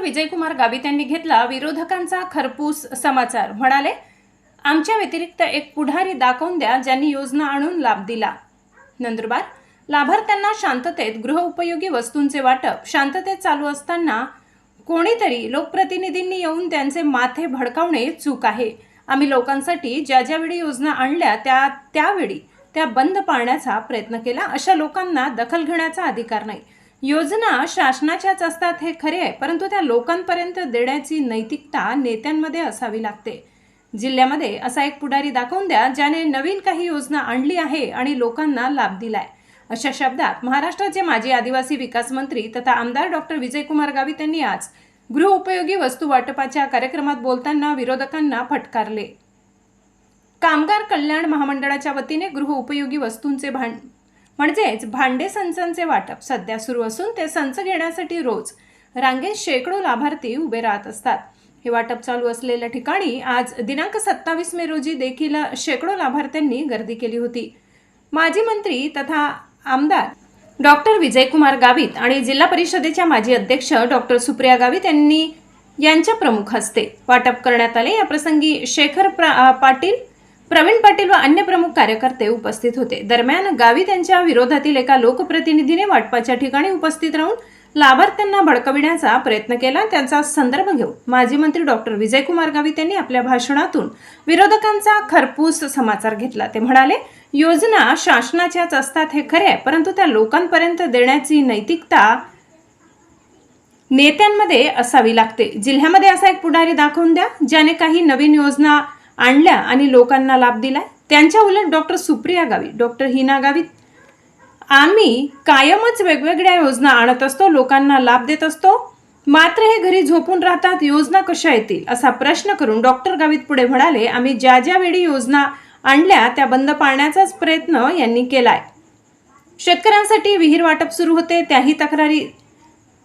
Doctor Vijaykumar Gavit यांनी घेतला विरोधकांचा खरपूस समाचार. म्हणाले आमच्या व्यतिरिक्त एक पुढारी दाखवून द्या ज्यांनी योजना आणून लाभ दिला. नंदुरबार लाभार्थ्यांना शांततेत गृहउपयोगी वस्तूंचे वाटप शांततेत चालू असताना कोणीतरी लोकप्रतिनिधींनी येऊन त्यांचे माथे भडकावणे चूक आहे. आम्ही लोकांसाठी ज्या ज्यावेळी योजना आणल्या त्या त्यावेळी त्या बंद पाळण्याचा प्रयत्न केला. अशा लोकांना दखल घेण्याचा अधिकार नाही. योजना शासनाच्याच असतात हे खरे आहे परंतु त्या लोकांपर्यंत देण्याची नैतिकता नेत्यांमध्ये असावी लागते. जिल्ह्यामध्ये असा एक पुढारी दाखवून द्या ज्याने नवीन काही योजना आणली आहे आणि लोकांना लाभ दिलाय. अशा शब्दात महाराष्ट्राचे माजी आदिवासी विकास मंत्री तथा आमदार डॉक्टर विजयकुमार गावित यांनी आज गृहउपयोगी वस्तू वाटपाच्या कार्यक्रमात बोलताना विरोधकांना फटकारले. कामगार कल्याण महामंडळाच्या वतीने गृहउपयोगी वस्तूंचे भांड म्हणजेच भांडे संचांचे वाटप सध्या सुरू असून ते संच घेण्यासाठी रोज रांगेत शेकडो लाभार्थी उभे राहत असतात. हे वाटप चालू असलेल्या ठिकाणी आज दिनांक सत्तावीस मे रोजी देखील शेकडो लाभार्थ्यांनी गर्दी केली होती. माजी मंत्री तथा आमदार डॉक्टर विजयकुमार गावित आणि जिल्हा परिषदेच्या माजी अध्यक्ष डॉक्टर सुप्रिया गावित यांनी यांच्या प्रमुख हस्ते वाटप करण्यात आले. या प्रसंगी शेखर प्रा- पाटील प्रवीण पाटील व अन्य प्रमुख कार्यकर्ते उपस्थित होते. दरम्यान गावी त्यांच्या विरोधातील एका लोकप्रतिनिधीने वाटपाच्या ठिकाणी उपस्थित राहून लाभार्थ्यांना भडकविण्याचा प्रयत्न केला. त्यांचा संदर्भ घेऊन माजी मंत्री डॉक्टर विजयकुमार गावित यांनी आपल्या भाषणातून विरोधकांचा खरपूस समाचार घेतला. ते म्हणाले योजना शासनाच्याच असतात हे खरे आहे परंतु त्या लोकांपर्यंत देण्याची नैतिकता नेत्यांमध्ये असावी लागते. जिल्ह्यामध्ये असा एक पुढारी दाखवून द्या ज्याने काही नवीन योजना आणल्या आणि लोकांना लाभ दिलाय? त्यांच्या उलट डॉक्टर सुप्रिया गावित डॉक्टर हिना गावित आम्ही कायमच वेगवेगळ्या योजना आणत असतो लोकांना लाभ देत असतो. मात्र हे घरी झोपून राहतात योजना कशा येतील असा प्रश्न करून डॉक्टर गावित पुढे म्हणाले आम्ही ज्या ज्या वेळी योजना आणल्या त्या बंद पाळण्याचाच प्रयत्न यांनी केलाय. शेतकऱ्यांसाठी विहीर वाटप सुरू होते त्याही तक्रारी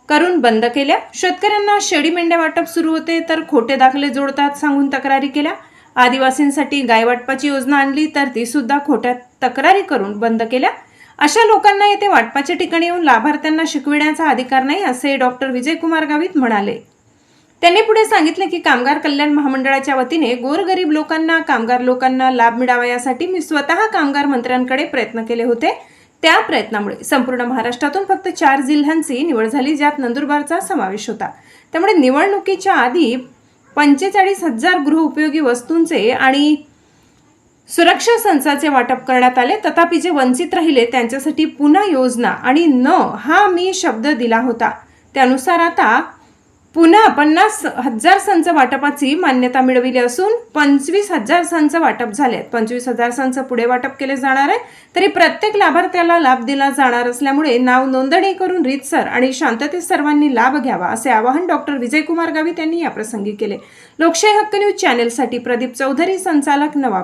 करून बंद केल्या. शेतकऱ्यांना शेळी मेंढ्या वाटप सुरू होते तर खोटे दाखले जोडतात सांगून तक्रारी केल्या. आदिवासींसाठी गायवाटपाची योजना आणली तर ती सुद्धा खोट्या तक्रारी करून बंद केल्या. अशा लोकांना येथे वाटपाच्या ठिकाणी येऊन लाभार्थ्यांना शिकविण्याचा अधिकार नाही असे डॉक्टर विजयकुमार गावित म्हणाले. त्यांनी पुढे सांगितले की कामगार कल्याण महामंडळाच्या वतीने गोरगरीब लोकांना कामगार लोकांना लाभ मिळावा यासाठी मी स्वतः कामगार मंत्र्यांकडे प्रयत्न केले होते. त्या प्रयत्नामुळे संपूर्ण महाराष्ट्रातून फक्त चार जिल्ह्यांची निवड झाली ज्यात नंदुरबारचा समावेश होता. त्यामुळे निवडणुकीच्या आधी पंचेचाळीस हजार गृहउपयोगी वस्तूंचे आणि सुरक्षा संचाचे वाटप करण्यात आले. तथापि जे वंचित राहिले त्यांच्यासाठी पुन्हा योजना आणि न हा मी शब्द दिला होता. त्यानुसार आता पुन्हा पन्नास हजार संच वाटपाची मान्यता मिळविली असून पंचवीस हजार संच वाटप झाले आहेत. पंचवीस हजार संच पुढे वाटप केले जाणार आहे तरी प्रत्येक लाभार्थ्याला लाभ दिला जाणार असल्यामुळे नाव नोंदणी करून रीतसर आणि शांततेत सर्वांनी लाभ घ्यावा असे आवाहन डॉक्टर विजयकुमार गावित यांनी याप्रसंगी केले. लोकशाही हक्क न्यूज चॅनेलसाठी प्रदीप चौधरी संचालक नवापूर.